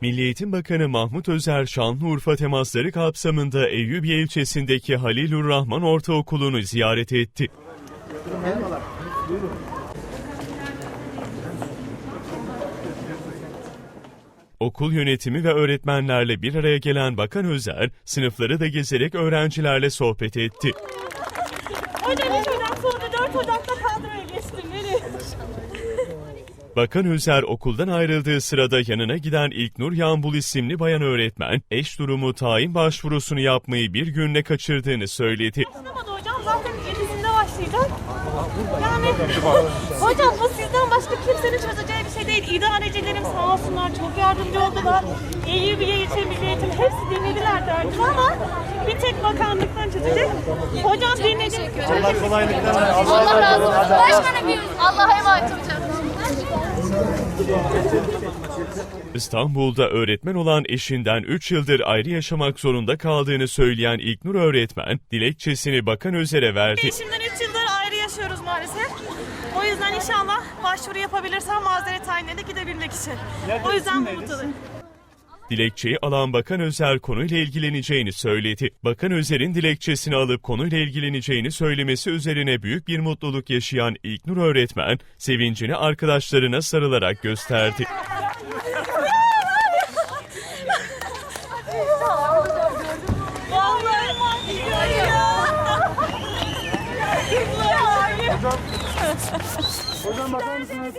Milli Eğitim Bakanı Mahmut Özer Şanlıurfa temasları kapsamında Eyyubiye ilçesindeki Halilur Rahman Ortaokulu'nu ziyaret etti. Okul yönetimi ve öğretmenlerle bir araya gelen Bakan Özer, sınıfları da gezerek öğrencilerle sohbet etti. Hocam hiç hocam sonra 4 Ocak'ta kadroya geçtim. Bakan Özer okuldan ayrıldığı sırada yanına giden İlknur Yağmbul isimli bayan öğretmen, eş durumu tayin başvurusunu yapmayı bir günle kaçırdığını söyledi. Hocam zaten 7'sinde başlayacak. Yani hocam bu sizden başka kimsenin çözeceği bir şey değil. İdarecilerim sağ olsunlar çok yardımcı oldular. Eyyubiye ilçe milli eğitim hepsi dinlediler derdimi ama bir tek bakanlıktan çözecek. Hocam dinledi. Allah razı olsun. Başkanım bir Allah'a emanet hocam. İstanbul'da öğretmen olan eşinden 3 yıldır ayrı yaşamak zorunda kaldığını söyleyen İlknur öğretmen, dilekçesini Bakan Özer'e verdi. Eşimden 3 yıldır ayrı yaşıyoruz maalesef. O yüzden inşallah başvuru yapabilirsem mazeret tayinlerine gidebilmek için. O yüzden bu mutluyum. Dilekçeyi alan Bakan Özer konuyla ilgileneceğini söyledi. Bakan Özer'in dilekçesini alıp konuyla ilgileneceğini söylemesi üzerine büyük bir mutluluk yaşayan İlknur öğretmen, sevincini arkadaşlarına sarılarak gösterdi. Hocam bakar mısınız?